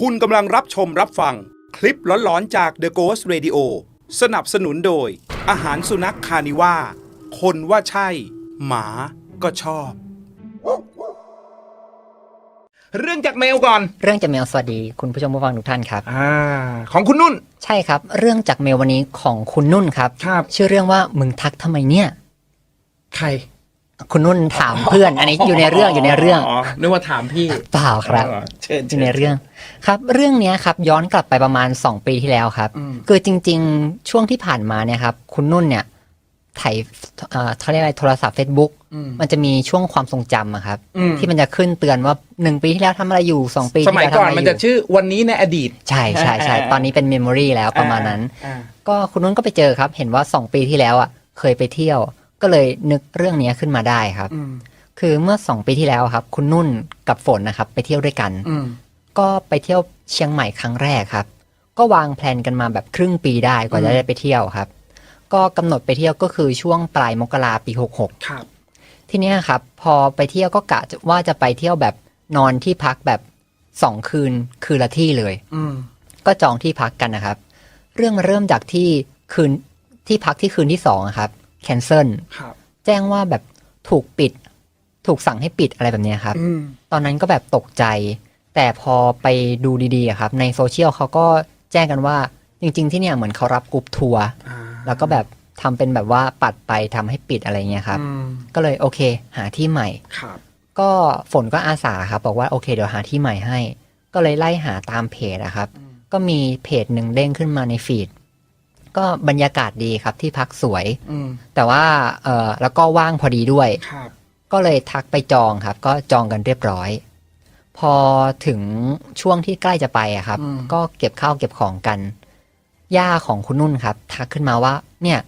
คุณกำลังรับชมรับฟัง คลิปหลอนๆจาก The Ghost Radio สนับสนุนโดย อาหารสุนัขคานิว่า คนว่าใช่ หมาก็ชอบ เรื่องจากเมลก่อน เรื่องจากเมลสวัสดีคุณผู้ชมผู้ฟังทุกท่านครับ อ่า ของคุณนุ่น ใช่ครับ เรื่องจากเมลวันนี้ของคุณนุ่นครับ ครับ ชื่อเรื่องว่ามึงทักทำไมเนี่ย ใคร คุณนุ่นถามเพื่อน อันนี้อยู่ในเรื่องอยู่ในเรื่องอ๋อนึกว่าถามพี่เปล่าครับอ๋อเชิญอยู่ในเรื่องครับ เรื่องเนี้ยครับย้อนกลับไปประมาณ 2 ปีที่แล้วครับอืมคือจริง ๆ ช่วงที่ผ่านมาเนี่ยครับ คุณนุ่นเนี่ยถ่ายเอ่อเขาเรียกอะไรโทรศัพท์ Facebook อืมมันจะมีช่วงความทรงจำอะครับอืมที่มันจะขึ้นเตือนว่าหนึ่งปีที่แล้วทำอะไรอยู่สองปีสที่มัยแล้วทำก่อนอะไรมันอจะยู่ชื่อวันนี้ในอดีต ใช่ใช่ใช่ตอนนี้เป็นเมมโมรีแล้วประมาณนั้นอ่าก็คุณนุ่นก็ไปเจอครับ เห็นว่า2ปีที่แล้วอะเคยไปเที่ยว ก็เลยนึกเรื่องนี้ขึ้นมาได้ครับอืมคือเมื่อ2ปีที่แล้วครับ คุณนุ่นกับฝนนะครับ ไปเที่ยวด้วยกันอืมก็ไปเที่ยวเชียงใหม่ครั้งแรกครับ ก็วางแผนกันมาแบบครึ่งปีได้กว่าจะได้ไปเที่ยวครับ ก็กำหนดไปเที่ยวก็คือช่วงปลายมกราปี66ครับทีเนี้ยครับ พอไปเที่ยวก็กะว่าจะไปเที่ยวแบบนอนที่พักแบบสองคืนคืนละที่เลย อืมก็จองที่พักกันนะครับ เรื่องมันเริ่มจากที่คืนที่พักที่คืนที่สองอะครับ แคนเซิลครับแจ้งว่าแบบถูกปิด ถูกสั่งให้ปิดอะไรแบบเนี้ยครับอืมตอนนั้นก็แบบตกใจ แต่พอไปดูดีๆอะครับ ในโซเชียลเขาก็แจ้งกันว่า จริง ๆ ที่เนี่ยเหมือนเขารับกรุ๊ปทัวร์อ่าแล้วก็แบบทำเป็นแบบว่าปัดไปทำให้ปิดอะไรเงี้ยครับอืมก็เลยโอเค หาที่ใหม่ครับ ก็ฝนก็อาสาครับ บอกว่าโอเคเดี๋ยวหาที่ใหม่ให้ ก็เลยไล่หาตามเพจนะครับ ก็มีเพจหนึ่งเด้งขึ้นมาในฟีด ก็บรรยากาศดีครับที่พักสวย อืมแต่ว่าเออแล้วก็ว่างพอดีด้วย ครับ ก็เลยทักไปจองครับ ก็จองกันเรียบร้อย พอถึงช่วงที่ใกล้จะไปอะครับ อืม ก็เก็บข้าวเก็บของกัน ย่าของคุณนุ่นครับ ทักขึ้นมาว่า เนี่ย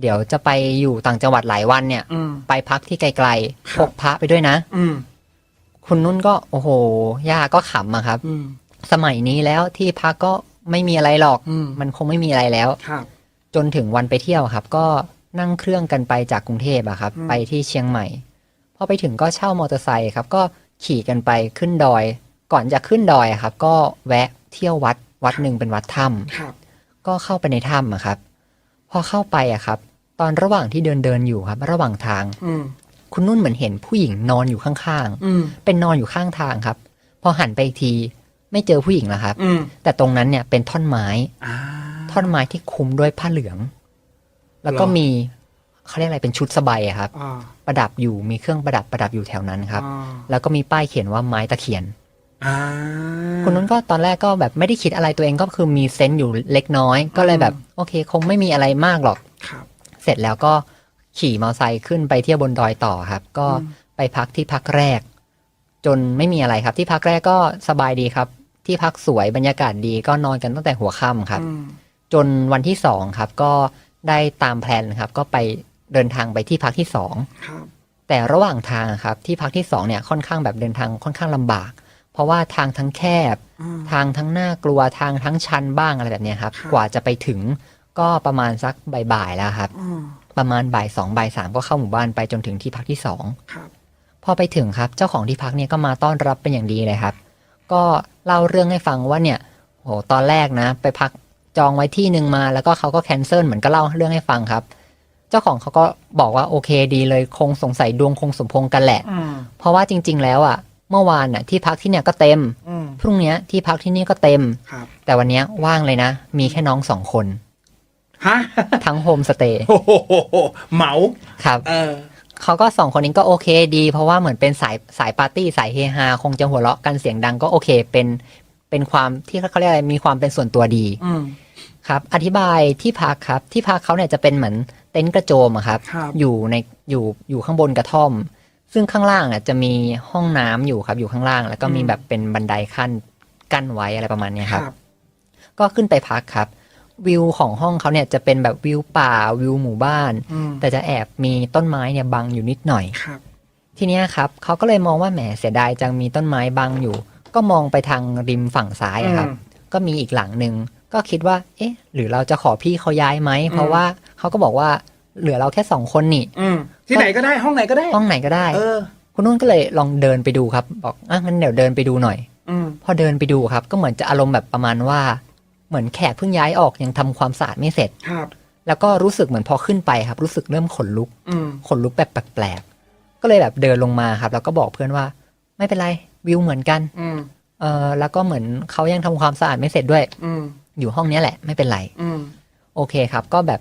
เดี๋ยวจะไปอยู่ต่างจังหวัดหลายวันเนี่ย อืม ไปพักที่ไกลคๆรัพบกพระไปด้วยนะ อืมคุณนุ่นก็โอ้โหย่าก็ขำอะครับ อืม สมัยนี้แล้วที่พักก็ ไม่มีอะไรหรอก อืม มันคงไม่มีอะไรแล้ว ครับ จนถึงวันไปเที่ยวครับ ก็นั่งเครื่องกันไปจากกรุงเทพอะครับ อืม ไปที่เชียงใหม่พอไปถึงก็เช่ามอเตอร์ไซค์ครับ ก็ขี่กันไปขึ้นดอย ก่อนจะขึ้นดอยอะครับ ก็แวะเที่ยววัดวัดหนึ่งเป็นวัดถ้ำ ครับ ก็เข้าไปในถ้ำอะครับ พอเข้าไปอะครับ ตอนระหว่างที่เดินเดินอยู่ครับ ระหว่างทาง อืม คุณนุ่นเหมือนเห็นผู้หญิงนอนอยู่ข้างอืม ๆ เป็นนอนอยู่ข้างทางครับ พอหันไปอีกที ไม่เจอผู้หญิงแล้วครับ อืมแต่ตรงนั้นเนี่ยเป็นท่อนไม้ อ่า ท่อนไม้ที่คลุมด้วยผ้าเหลือง แล้วก็เหรอ มีเขาเรียกอะไรเป็นชุดสบายอะครับ อ่าประดับอยู่มีเครื่องประดับประดับอยู่แถวนั้นครับ อ่าแล้วก็มีป้ายเขียนว่าไม้ตะเคียน อ่าคุณนุ้นก็ตอนแรกก็แบบไม่ได้คิดอะไรตัวเองก็คือมีเซนต์อยู่เล็กน้อย ก็เลยแบบ โอเค คงไม่มีอะไรมากหรอก ครับ เสร็จแล้วก็ขี่มอเตอร์ไซค์ขึ้นไปเที่ยวบนดอยต่อครับ ก็อืม ไปพักที่พักแรก จนไม่มีอะไรครับ ที่พักแรกก็สบายดีครับ ที่พักสวยบรรยากาศดีก็นอนกันตั้งแต่หัวค่ำครับอืมจนวันที่สองครับ ก็ได้ตามแพลนครับ ก็ไปเดินทางไปที่พักที่สองครับแต่ระหว่างทางครับ ที่พักที่สองเนี่ยค่อนข้างแบบเดินทางค่อนข้างลำบาก เพราะว่าทางทั้งแคบอืมทางทั้งน่ากลัวทางทั้งชันบ้างอะไรแบบเนี้ยครับครับ กว่าจะไปถึงก็ประมาณสักบ่ายๆแล้วครับอืมประมาณบ่ายสองบ่ายสามก็เข้าหมู่บ้านไปจนถึงที่พักที่สองครับพอไปถึงครับ เจ้าของที่พักเนี่ยก็มาต้อนรับเป็นอย่างดีเลยครับ ก็ เล่าเรื่องให้ฟังว่าเนี่ยโหตอนแรกนะ ไปพักจองไว้ที่หนึ่งมาแล้วก็เขาก็แคนเซิลเหมือนก็เล่าเรื่องให้ฟังครับ เจ้าของเขาก็บอกว่าโอเคดีเลยคงสงสัยดวงคงสมพงษ์กันแหละอืมเพราะว่าจริง ๆ แล้วอะ เมื่อวานน่ะที่พักที่เนี่ยก็เต็มอืมพรุ่งเนี้ยที่พักที่นี่ก็เต็มครับแต่วันเนี้ยว่างเลยนะ มีแค่น้องสองคนฮะทั้งโฮมสเตย์โอ้โหเหมาครับ เออ เขาก็สองคนนี้ก็โอเคดี เพราะว่าเหมือนเป็นสายสายปาร์ตี้สายเฮฮาคงจะหัวเราะกันเสียงดังก็โอเค เป็นเป็นความที่เขาเรียกอะไรมีความเป็นส่วนตัวดีอืม ครับ อธิบายที่พักครับ ที่พักเขาเนี่ยจะเป็นเหมือนเต็นท์กระโจมอะครับ ครับ อยู่ในอยู่อยู่ข้างบนกระท่อม ซึ่งข้างล่างอะจะมีห้องน้ำอยู่ครับ อยู่ข้างล่าง แล้วก็มีแบบเป็นบันไดขั้นกั้นไว้อะไรประมาณเนี้ยครับ ก็ขึ้นไปพักครับ วิวของห้องเขาเนี่ยจะเป็นแบบวิวป่าวิวหมู่บ้าน อืมแต่จะแอบมีต้นไม้เนี่ยบังอยู่นิดหน่อย ครับทีเนี้ยครับเขาก็เลยมองว่าแหมเสียดายจังมีต้นไม้บังอยู่ ก็มองไปทางริมฝั่งซ้ายอะครับ อืม ก็มีอีกหลังหนึ่งก็คิดว่า เอ๊ะ หรือเราจะขอพี่เขาย้ายไหม เพราะว่าเขาก็บอกว่าเหลือเราแค่สองคนนี่อืมที่ไหนก็ได้ห้องไหนก็ได้ห้องไหนก็ได้ เออ คุณนุ่นก็เลยลองเดินไปดูครับ บอกอะงั้นเดี๋ยวเดินไปดูหน่อย อืม พอเดินไปดูครับ ก็เหมือนจะอารมณ์แบบประมาณว่า เหมือนแขกเพิ่งย้ายออกยังทำความสะอาดไม่เสร็จ ครับ แล้วก็รู้สึกเหมือนพอขึ้นไปครับ รู้สึกเริ่มขนลุกอืมขนลุกแบบแปลกๆก็เลยแบบเดินลงมาครับ แล้วก็บอกเพื่อนว่า ไม่เป็นไรวิวเหมือนกัน อืมเออแล้วก็เหมือนเขายังทำความสะอาดไม่เสร็จด้วย อืมอยู่ห้องเนี้ยแหละ ไม่เป็นไร อืมโอเคครับ ก็แบบ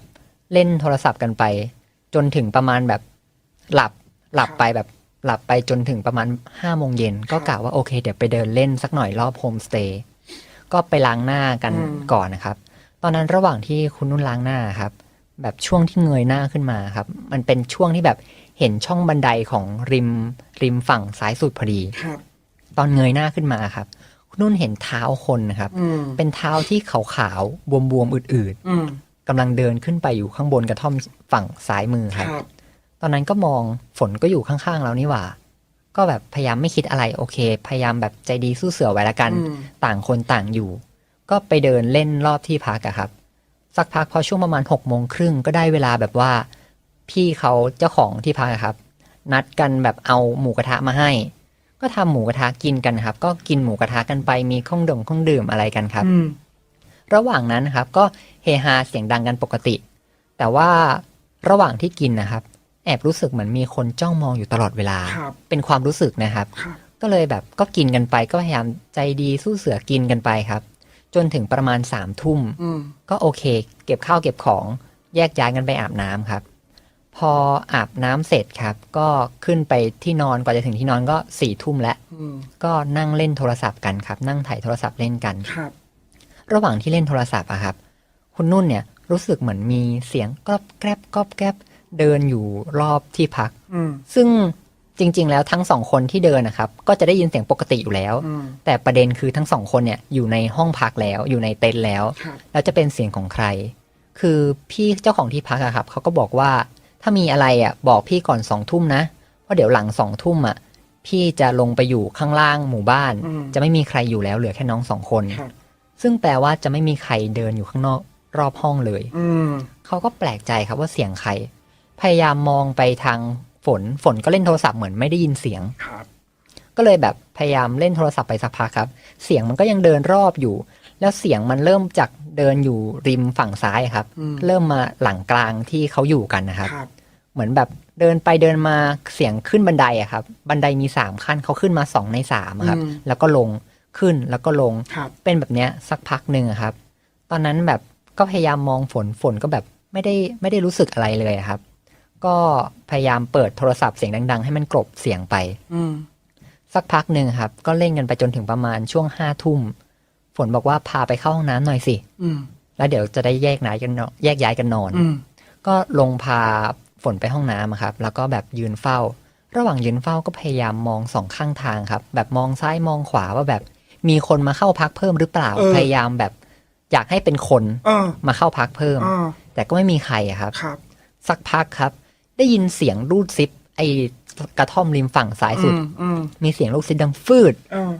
เล่นโทรศัพท์กันไป จนถึงประมาณแบบหลับหลับไปแบบหลับไปจนถึงประมาณห้าโมงเย็นก็กะว่าโอเค เดี๋ยวไปเดินเล่นสักหน่อยรอบโฮมสเตย์ ก็ไปล้างหน้ากันก่อนนะครับ ตอนนั้นระหว่างที่คุณนุ่นล้างหน้าครับ แบบช่วงที่เงยหน้าขึ้นมาครับ มันเป็นช่วงที่แบบเห็นช่องบันไดของริมริมฝั่งซ้ายสุดพอดี ครับ ตอนเงยหน้าขึ้นมาครับ คุณนุ่นเห็นเท้าคนนะครับ อืมเป็นเท้าที่ขาวๆบวมๆอืดๆอืมกำลังเดินขึ้นไปอยู่ข้างบนกระท่อมฝั่งซ้ายมือคครับ รับ ตอนนั้นก็มองฝนก็อยู่ข้างๆเรานี่หว่า ก็แบบพยายามไม่คิดอะไรโอเค พยายามแบบใจดีสู้เสือไว้ละกันอืมต่างคนต่างอยู่ ก็ไปเดินเล่นรอบที่พักอะครับ สักพักพอช่วงประมาณหกโมงครึ่งก็ได้เวลาแบบว่า พี่เขาเจ้าของที่พักอะครับ นัดกันแบบเอาหมูกระทะมาให้ ก็ทำหมูกระทะกินกันครับ ก็กินหมูกระทะกันไปมีข้องดื่มข้องดื่มอะไรกันครับอืมระหว่างนั้นนะครับ ก็เฮฮาเสียงดังกันปกติ แต่ว่าระหว่างที่กินนะครับ แอบรู้สึกเหมือนมีคนจ้องมองอยู่ตลอดเวลา ครับเป็นความรู้สึกนะครับ ครับ ก็เลยแบบก็กินกันไปก็พยายามใจดีสู้เสือกินกันไปครับ จนถึงประมาณสามทุ่ม อืม ก็โอเค เก็บข้าวเก็บของแยกย้ายกันไปอาบน้ำครับ พออาบน้ำเสร็จครับ ก็ขึ้นไปที่นอนกว่าจะถึงที่นอนก็สี่ทุ่มแล้วอืม ก็นั่งเล่นโทรศัพท์กันครับ นั่งถ่ายโทรศัพท์เล่นกัน ครับ ระหว่างที่เล่นโทรศัพท์อะครับ คุณนุ่นเนี่ยรู้สึกเหมือนมีเสียงกรอบแกรบกรอบแกรบ เดินอยู่รอบที่พัก อืม ซึ่งจริง ๆ แล้วทั้งสองคนที่เดินนะครับ ก็จะได้ยินเสียงปกติอยู่แล้ว อืม แต่ประเด็นคือทั้งสองคนเนี่ยอยู่ในห้องพักแล้วอยู่ในเต็นท์แล้ว ครับ แล้วจะเป็นเสียงของใคร คือพี่เจ้าของที่พักอะครับเขาก็บอกว่าถ้ามีอะไรอะบอกพี่ก่อนสองทุ่มนะ เพราะเดี๋ยวหลังสองทุ่มอะพี่จะลงไปอยู่ข้างล่างหมู่บ้าน อืม จะไม่มีใครอยู่แล้วเหลือแค่น้องสองคน ครับ ซึ่งแปลว่าจะไม่มีใครเดินอยู่ข้างนอกรอบห้องเลย อืม เขาก็แปลกใจครับว่าเสียงใคร พยายามมองไปทางฝนฝนก็เล่นโทรศัพท์เหมือนไม่ได้ยินเสียง ครับ ก็เลยแบบพยายามเล่นโทรศัพท์ไปสักพักครับ เสียงมันก็ยังเดินรอบอยู่ แล้วเสียงมันเริ่มจากเดินอยู่ริมฝั่งซ้ายครับ อืม เริ่มมาหลังกลางที่เขาอยู่กันนะครับ ครับ เหมือนแบบเดินไปเดินมาเสียงขึ้นบันไดอะครับ บันไดมีสามขั้นเขาขึ้นมาสองในสามอะครับ อืม แล้วก็ลงขึ้นแล้วก็ลง ครับ เป็นแบบเนี้ยสักพักหนึ่งอะครับ ตอนนั้นแบบก็พยายามมองฝนฝนก็แบบไม่ได้ไม่ได้รู้สึกอะไรเลยอะครับ ก็พยายามเปิดโทรศัพท์เสียงดัง ๆ ให้มันกลบเสียงไป อืม สักพักหนึ่งครับ ก็เล่นกันไปจนถึงประมาณช่วงห้าทุ่ม ฝนบอกว่าพาไปเข้าห้องน้ำหน่อยสิ อืม แล้วเดี๋ยวจะได้แยกย้ายกันนอนแยกย้ายกันนอน อืม ก็ลงพาฝนไปห้องน้ำอะครับ แล้วก็แบบยืนเฝ้า ระหว่างยืนเฝ้าก็พยายามมองสองข้างทางครับ แบบมองซ้ายมองขวาว่าแบบมีคนมาเข้าพักเพิ่มหรือเปล่า เออ พยายามแบบอยากให้เป็นคนเออมาเข้าพักเพิ่ม เออแต่ก็ไม่มีใครอะครับ ครับ สักพักครับ ได้ยินเสียงรูดซิป ไอ้กระท่อมริมฝั่งซ้ายสุด อืมอืมมีเสียงลูกซิปดังฟืดเออ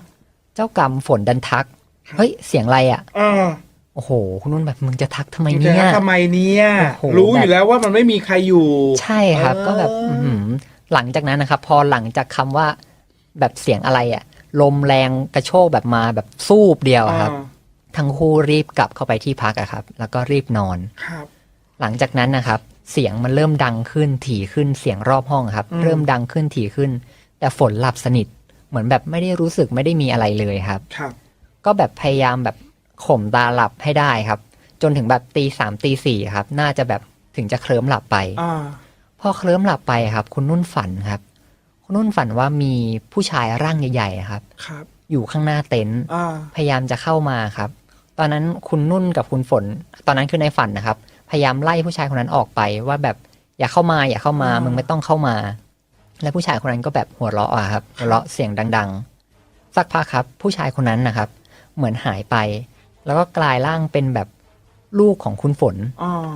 เจ้ากรรมฝนดันทักครับเฮ้ย เสียงอะไรอะ่ะ เออโอ้โห คุณนุ่นแบบมึงจะทักทำไมจะเนี่ย ทำไมเนี่ย โอ้โห รู้อยู่แล้วว่ามันไม่มีใครอยู่ ใช่ครับ เออ ก็แบบอื้อหือหลังจากนั้นนะครับ พอหลังจากคำว่าแบบเสียงอะไรอะ่ะ ลมแรงกระโชกแบบมาแบบสูบเดียวอะครับ อ่าทั้งคู่รีบกลับเข้าไปที่พักอะครับ แล้วก็รีบนอน ครับ หลังจากนั้นนะครับ เสียงมันเริ่มดังขึ้นถี่ขึ้นเสียงรอบห้องครับอืมเริ่มดังขึ้นถี่ขึ้น แต่ฝนหลับสนิทเหมือนแบบไม่ได้รู้สึกไม่ได้มีอะไรเลยครับ ครับ ก็แบบพยายามแบบข่มตาหลับให้ได้ครับ จนถึงแบบตีสามตีสี่ครับ น่าจะแบบถึงจะเคลิ้มหลับไปอ่าพอเคลิ้มหลับไปครับ คุณนุ่นฝันครับ คุณนุ่นฝันว่ามีผู้ชายร่างใหญ่ๆครับ ครับ อยู่ข้างหน้าเต็นท์อ่าพยายามจะเข้ามาครับ ตอนนั้นคุณนุ่นกับคุณฝน ตอนนั้นคือในฝันนะครับพ ยายามไล่ผู้ชายคนนั้นออกไปว่าแบบอย่าเข้ามาอย่าเข้ามาอ่ามึมึงไม่ต้องเข้ามา และผู้ชายคนนั้นก็แบบหัวเราะอะครับหัวเราะเสียงดัง ๆ สักพักครับ ผู้ชายคนนั้นนะครับ เหมือนหายไป แล้วก็กลายร่างเป็นแบบลูกของคุณฝนอ่า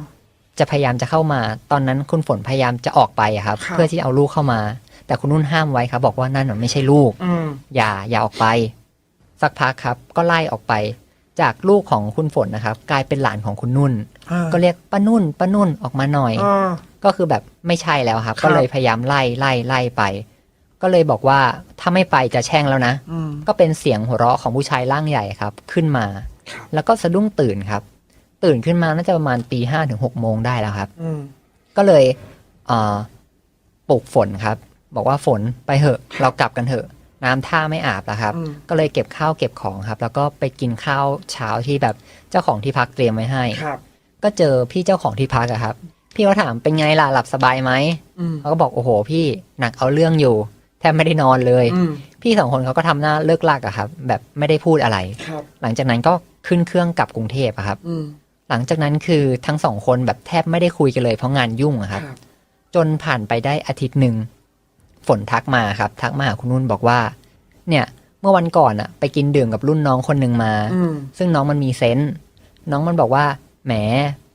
จะพยายามจะเข้ามา ตอนนั้นคุณฝนพยายามจะออกไปอะครับครับ เพื่อที่จะเอาลูกเข้ามา แต่คุณนุ่นห้ามไว้ครับ บอกว่านั่นมันไม่ใช่ลูกอืมอย่าอย่าออกไป สักพักครับ ก็ไล่ออกไป จากลูกของคุณฝนนะครับ กลายเป็นหลานของคุณนุ่นอ่า ก็เรียกป้านุ่นป้านุ่นออกมาหน่อยอ่าก็คือแบบไม่ใช่แล้วครับครับ ก็เลยพยายามไล่ไล่ไล่ไป ก็เลยบอกว่าถ้าไม่ไปจะแช่งแล้วนะอืมก็เป็นเสียงหัวเราะของผู้ชายร่างใหญ่ครับ ขึ้นมาครับแล้วก็สะดุ้งตื่นครับ ตื่นขึ้นมาน่าจะประมาณตีห้าถึงหกโมงได้แล้วครับอืมก็เลยเอ่อปลุกฝนครับ บอกว่าฝนไปเหอะ เรากลับกันเถอะ น้ำท่าไม่อาบแล้วครับอืมก็เลยเก็บข้าวเก็บของครับ แล้วก็ไปกินข้าวเช้าที่แบบเจ้าของที่พักเตรียมไว้ให้ครับ ก็เจอพี่เจ้าของที่พักอะครับ พี่เขาถามเป็นไงล่ะหลับสบายไหมอืมเขาก็บอกโอ้โห พี่หนักเอาเรื่องอยู่ แทบไม่ได้นอนเลยอืมพี่สองคนเขาก็ทำหน้าเลิกลากอะครับ แบบไม่ได้พูดอะไรครับหลังจากนั้นก็ขึ้นเครื่องกลับกรุงเทพอะครับอืมหลังจากนั้นคือทั้งสองคนแบบแทบไม่ได้คุยกันเลยเพราะงานยุ่งอะครับครับ จนผ่านไปได้อาทิตย์หนึ่งฝนทักมาครับ ทักมาหาคุณนุ่นบอกว่า เนี่ย เมื่อวันก่อนอะไปกินดื่มกับรุ่นน้องคนหนึ่งมาอืมซึ่งน้องมันมีเซนส์น้องมันบอกว่า แหม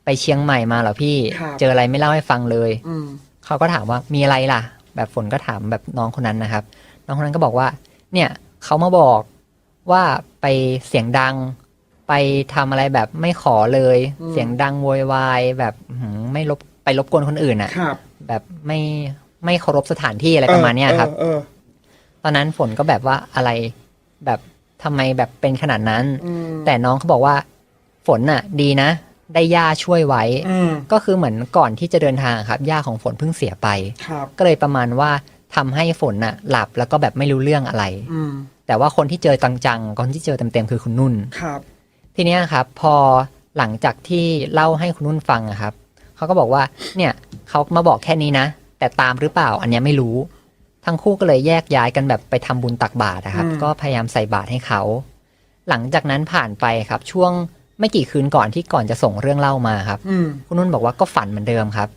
ไปเชียงใหม่มาเหรอพี่ครับ เจออะไรไม่เล่าให้ฟังเลย อืม เขาก็ถามว่ามีอะไรล่ะ แบบฝนก็ถามแบบน้องคนนั้นนะครับ น้องคนนั้นก็บอกว่า เนี่ยเขามาบอกว่าไปเสียงดัง ไปทำอะไรแบบไม่ขอเลย อืม เสียงดังโวยวายแบบอื้อหือไม่รบไปรบกวนคนอื่นอะครับแบบไม่ไม่เคารพสถานที่อะไรประมาณเนี้ยครับ เออเออตอนนั้นฝนก็แบบว่าอะไรแบบทำไมแบบเป็นขนาดนั้น อืมแต่น้องเขาบอกว่า ฝนน่ะ ดีนะ ได้ย่าช่วยไว้ อืมก็คือเหมือนก่อนที่จะเดินทางครับย่าของฝนเพิ่งเสียไป ครับก็เลยประมาณว่าทำให้ฝนน่ะหลับแล้วก็แบบไม่รู้เรื่องอะไร อืมแต่ว่าคนที่เจอจังๆคนที่เจอเต็มๆคือคุณนุ่น ครับ ทีเนี้ยครับพอหลังจากที่เล่าให้คุณนุ่นฟังอะครับเขาก็บอกว่าเนี่ยเขามาบอกแค่นี้นะ แต่ตามหรือเปล่าอันเนี้ยไม่รู้ ทั้งคู่ก็เลยแยกย้ายกันแบบไปทำบุญตักบาตรนะครับ อืม ก็พยายามใส่บาตรให้เขา หลังจากนั้นผ่านไปครับช่วง ไม่กี่คืนก่อนที่ก่อนจะส่งเรื่องเล่ามาครับ อืม คุณนุ่นบอกว่าก็ฝันเหมือนเดิมครับ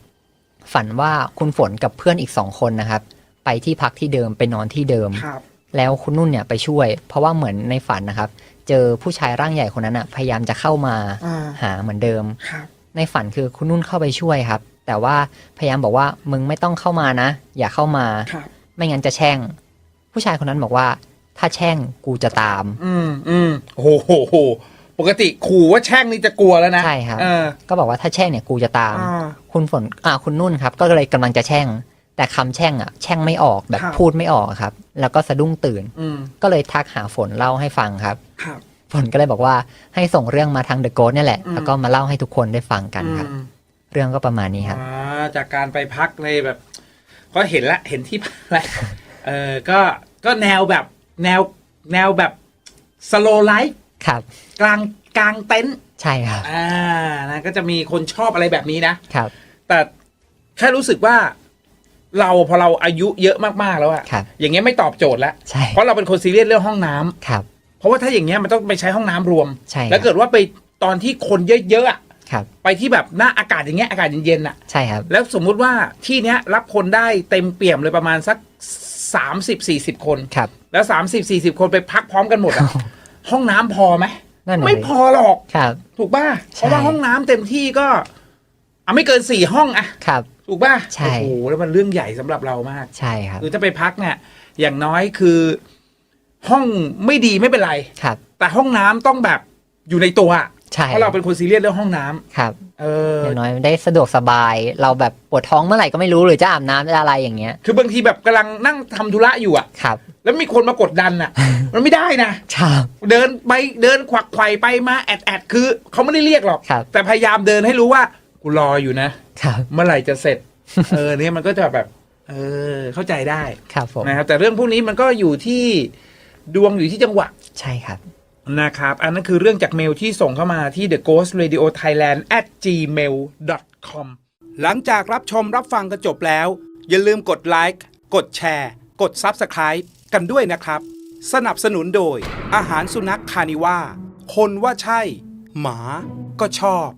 ฝันว่าคุณฝนกับเพื่อนอีกสองคนนะครับ ไปที่พักที่เดิมไปนอนที่เดิม ครับ แล้วคุณนุ่นเนี่ยไปช่วย เพราะว่าเหมือนในฝันนะครับ เจอผู้ชายร่างใหญ่คนนั้นอะพยายามจะเข้ามาอ่า หาเหมือนเดิม ครับ ในฝันคือคุณนุ่นเข้าไปช่วยครับ แต่ว่าพยายามบอกว่ามึงไม่ต้องเข้ามานะ อย่าเข้ามา ครับ ไม่งั้นจะแช่ง ผู้ชายคนนั้นบอกว่า ถ้าแช่งกูจะตาม อืม อืมโอ้โหโห ปกติขู่ว่าแช่งนี่จะกลัวแล้วนะใช่ครับ เออ ก็บอกว่าถ้าแช่งเนี่ยกูจะตาม อ่าคุณฝนอ่าคุณนุ่นครับ ก็เลยกำลังจะแช่ง แต่คำแช่งอะ แช่งไม่ออกแบบครับ พูดไม่ออกครับ แล้วก็สะดุ้งตื่น อืมก็เลยทักหาฝนเล่าให้ฟังครับ ครับ ฝนก็เลยบอกว่าให้ส่งเรื่องมาทางเดอะโก s เนี่ยแหละ อืม แล้วก็มาเล่าให้ทุกคนได้ฟังกันครับ อืมเรื่องก็ประมาณนี้ครับ อ่าจากการไปพักในแบบ ก็เห็นละเห็นที่พักแล้วเออก็ก็แนวแบบแนวแนวแบบสโลไลฟ์ครับ กลางกลางเต็นท์ใช่ครับ อ่านะก็จะมีคนชอบอะไรแบบนี้นะ ครับ แต่แค่รู้สึกว่าเราพอเราอายุเยอะมากๆแล้วอะครับ อย่างเงี้ยไม่ตอบโจทย์แล้ว ใช่เพราะเราเป็นคนซีเรียสเรื่องห้องน้ำครับ เพราะว่าถ้าอย่างเงี้ยมันต้องไปใช้ห้องน้ำรวม ใช่ครับแล้วเกิดว่าไปตอนที่คนเยอะๆอะครับ ไปที่แบบหน้าอากาศอย่างเงี้ยอากาศเย็นๆอะใช่ครับ แล้วสมมุติว่าที่เนี้ยรับคนได้เต็มเปี่ยมเลยประมาณสักสามสิบสี่สิบคน ครับ แล้วสามสิบสี่สิบคนไปพักพร้อมกันหมดอะห้องน้ำพอไหม นั่นน่ะไม่สิพอหรอก ครับ ถูกป่ะใช่เพราะว่าห้องน้ำเต็มที่ก็อะไม่เกินสี่ห้องอะครับ ถูกป่ะใช่ โอ้โหแล้วมันเรื่องใหญ่สำหรับเรามาก ใช่ครับ คือถ้าไปพักเนี่ย อย่างน้อยคือ ห้องไม่ดีไม่เป็นไร ครับ แต่ห้องน้ำต้องแบบอยู่ในตัวอะใช่เพราะเราเป็นคนซีเรียสเรื่องห้องน้ำครับเออ อย่างน้อยได้สะดวกสบาย เราแบบปวดท้องเมื่อไหร่ก็ไม่รู้หรือจะอาบน้ำจะอะไรอย่างเงี้ย คือบางทีแบบกำลังนั่งทำธุระอยู่อะครับ แล้วมีคนมากดดันอะมันไม่ได้นะครับเดินไปเดินขวักไขว่ไปมาแอดแอดคือเขาไม่ได้เรียกหรอก ครับ แต่พยายามเดินให้รู้ว่ากูรออยู่นะ ครับ เมื่อไหร่จะเสร็จ เออเนี่ยมันก็จะแบบ เออ เข้าใจได้ครับผม นะครับ แต่เรื่องพวกนี้มันก็อยู่ที่ดวงอยู่ที่จังหวะ ใช่ครับ นะครับ อันนั้นคือเรื่องจากเมลที่ส่งเข้ามาที่ the ghost radio thailand at gmail com หลังจากรับชมรับฟังกันจบแล้ว อย่าลืมกดไลค์กดแชร์ กด Subscribe กันด้วยนะครับ สนับสนุนโดยอาหารสุนัขคานิว่า คนว่าใช่ หมาก็ชอบ